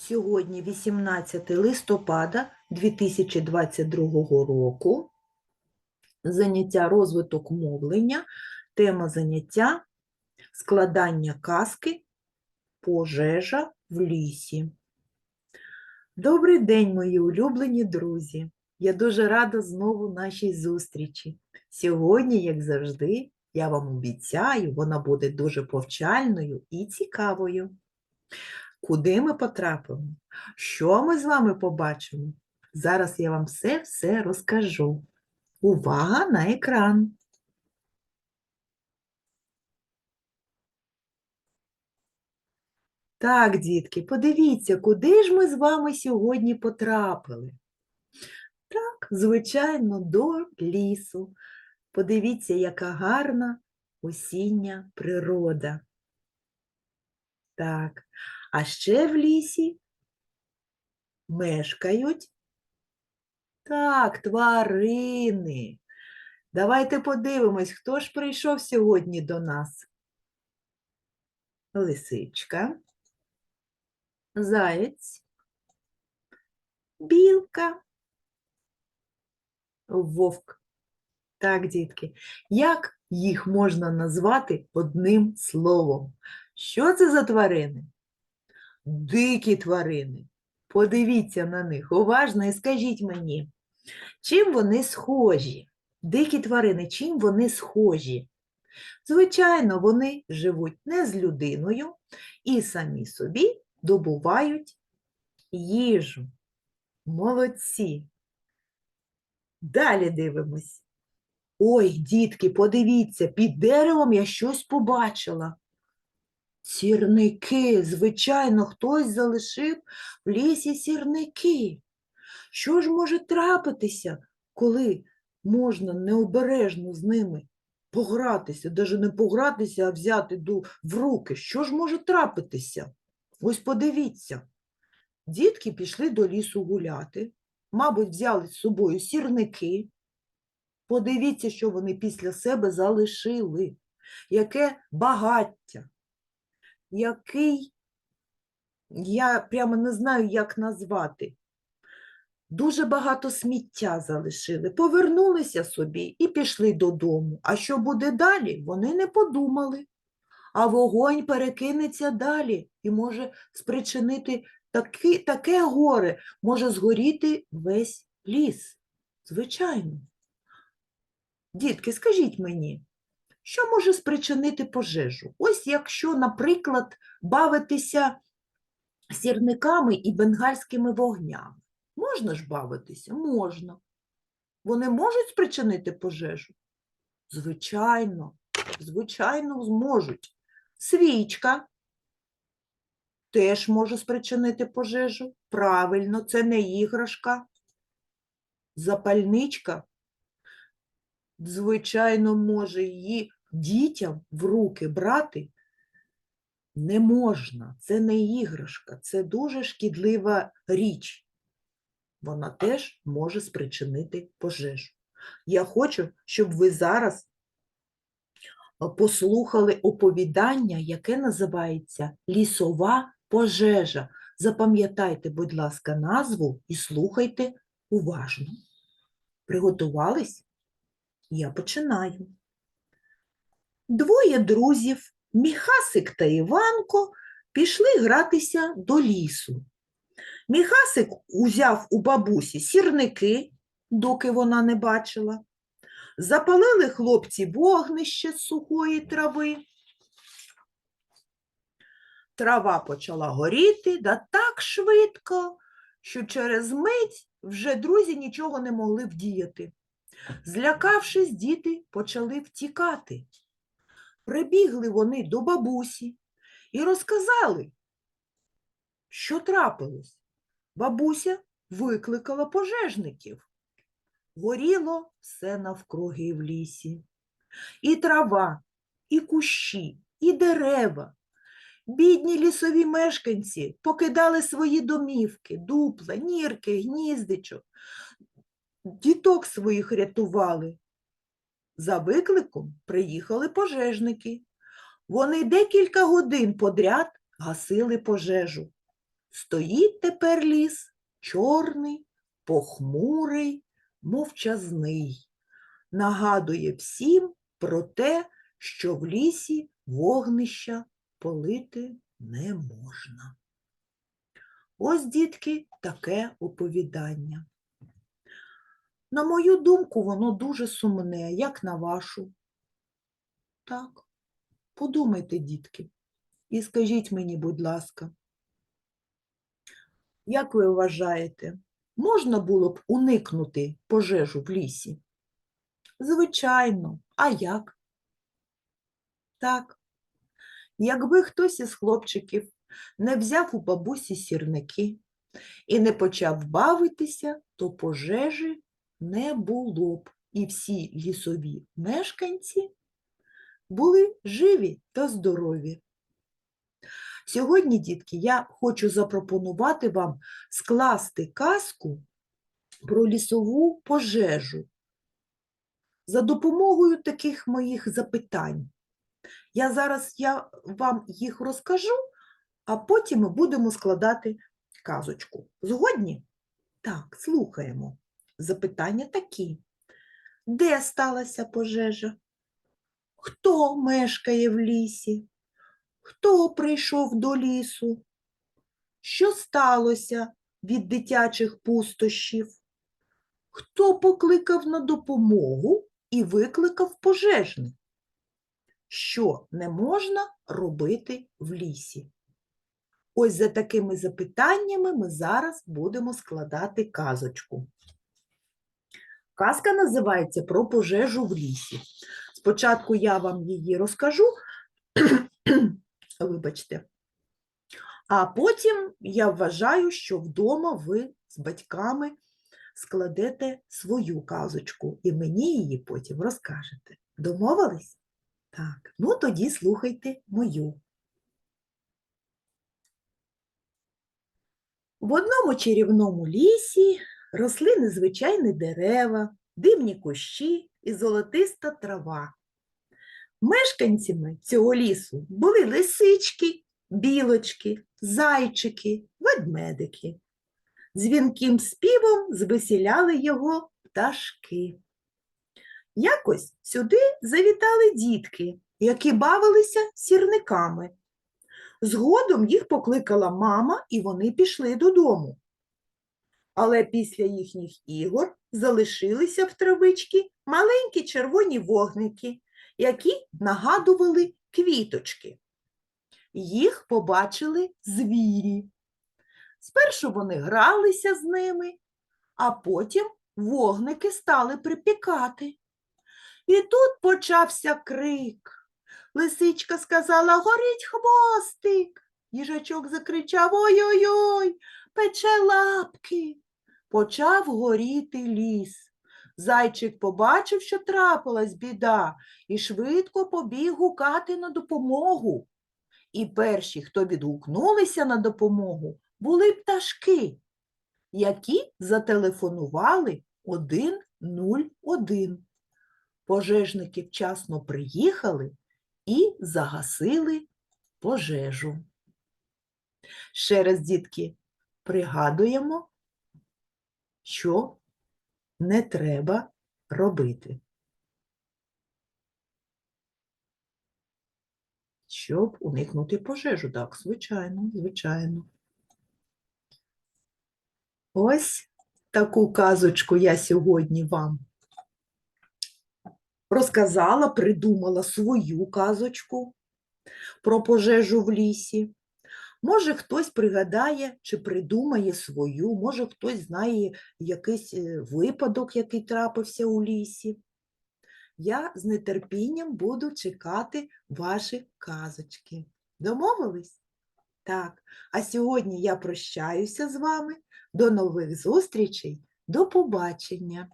Сьогодні 18 листопада 2022 року. Заняття розвиток мовлення. Тема заняття складання казки пожежа в лісі. Добрий день, мої улюблені друзі! Я дуже рада знову нашій зустрічі. Сьогодні, як завжди, я вам обіцяю, вона буде дуже повчальною і цікавою. Куди ми потрапимо? Що ми з вами побачимо? Зараз я вам все-все розкажу. Увага на екран! Так, дітки, подивіться, куди ж ми з вами сьогодні потрапили? Так, звичайно, до лісу. Подивіться, яка гарна осіння природа. Так, а ще в лісі мешкають так, тварини. Давайте подивимось, хто ж прийшов сьогодні до нас. Лисичка, заєць, білка, вовк. Так, дітки, як їх можна назвати одним словом? Що це за тварини? Дикі тварини. Подивіться на них уважно і скажіть мені, чим вони схожі? Дикі тварини, чим вони схожі? Звичайно, вони живуть не з людиною і самі собі добувають їжу. Молодці. Далі дивимось. Ой, дітки, подивіться, під деревом я щось побачила. Сірники, звичайно, хтось залишив в лісі сірники. Що ж може трапитися, коли можна необережно з ними погратися, навіть не погратися, а взяти в руки? Що ж може трапитися? Ось подивіться. Дітки пішли до лісу гуляти, мабуть, взяли з собою сірники. Подивіться, що вони після себе залишили, яке багаття який я прямо не знаю, як назвати. Дуже багато сміття залишили, повернулися собі і пішли додому. А що буде далі, вони не подумали. А вогонь перекинеться далі і може спричинити таки, таке горе, може згоріти весь ліс. Звичайно. Дітки, скажіть мені, що може спричинити пожежу? Ось якщо, наприклад, бавитися сірниками і бенгальськими вогнями. Можна ж бавитися? Можна. Вони можуть спричинити пожежу? Звичайно, звичайно, зможуть. Свічка теж може спричинити пожежу. Правильно, це не іграшка. Запальничка, звичайно, може її дітям в руки брати не можна. Це не іграшка, це дуже шкідлива річ. Вона теж може спричинити пожежу. Я хочу, щоб ви зараз послухали оповідання, яке називається Лісова пожежа. Запам'ятайте, будь ласка, назву і слухайте уважно. Приготувались? Я починаю. Двоє друзів, Міхасик та Іванко, пішли гратися до лісу. Міхасик узяв у бабусі сірники, доки вона не бачила. Запалили хлопці вогнище з сухої трави. Трава почала горіти, да так швидко, що через мить вже друзі нічого не могли вдіяти. Злякавшись, діти почали втікати. Прибігли вони до бабусі і розказали, що трапилось. Бабуся викликала пожежників. Горіло все навкруги в лісі. І трава, і кущі, і дерева. Бідні лісові мешканці покидали свої домівки, дупла, нірки, гніздичок, діток своїх рятували. За викликом приїхали пожежники. Вони декілька годин подряд гасили пожежу. Стоїть тепер ліс чорний, похмурий, мовчазний. Нагадує всім про те, що в лісі вогнища полити не можна. Ось, дітки, таке оповідання. На мою думку, воно дуже сумне, як на вашу. Так, подумайте, дітки, і скажіть мені, будь ласка, як ви вважаєте, можна було б уникнути пожежу в лісі? Звичайно, а як? Так. Якби хтось із хлопчиків не взяв у бабусі сірники і не почав бавитися, то пожежі не було б, і всі лісові мешканці були живі та здорові. Сьогодні, дітки, я хочу запропонувати вам скласти казку про лісову пожежу за допомогою таких моїх запитань. Я зараз я вам їх розкажу, а потім ми будемо складати казочку. Згодні? Так, слухаємо. Запитання такі. Де сталася пожежа? Хто мешкає в лісі? Хто прийшов до лісу? Що сталося від дитячих пустощів? Хто покликав на допомогу і викликав пожежник? Що не можна робити в лісі? Ось за такими запитаннями ми зараз будемо складати казочку. Казка називається Про пожежу в лісі. Спочатку я вам її розкажу, вибачте, а потім я вважаю, що вдома ви з батьками складете свою казочку і мені її потім розкажете. Домовились? Так, ну тоді слухайте мою. В одному чарівному лісі росли незвичайні дерева, дивні кущі і золотиста трава. Мешканцями цього лісу були лисички, білочки, зайчики, ведмедики. Дзвінким співом звеселяли його пташки. Якось сюди завітали дітки, які бавилися сірниками. Згодом їх покликала мама, і вони пішли додому. Але після їхніх ігор залишилися в травичці маленькі червоні вогники, які нагадували квіточки. Їх побачили звірі. Спершу вони гралися з ними, а потім вогники стали припікати. І тут почався крик. Лисичка сказала горить хвостик. Їжачок закричав Ой-ой-ой, пече лапки. Почав горіти ліс. Зайчик побачив, що трапилась біда, і швидко побіг гукати на допомогу. І перші, хто відгукнулися на допомогу, були пташки, які зателефонували 101. Пожежники вчасно приїхали і загасили пожежу. Ще раз, дітки, пригадуємо, що не треба робити, щоб уникнути пожежу. Так, звичайно, звичайно. Ось таку казочку я сьогодні вам розказала, придумала свою казочку про пожежу в лісі. Може, хтось пригадає чи придумає свою, може, хтось знає якийсь е, випадок, який трапився у лісі. Я з нетерпінням буду чекати ваші казочки. Домовились? Так. А сьогодні я прощаюся з вами. До нових зустрічей. До побачення!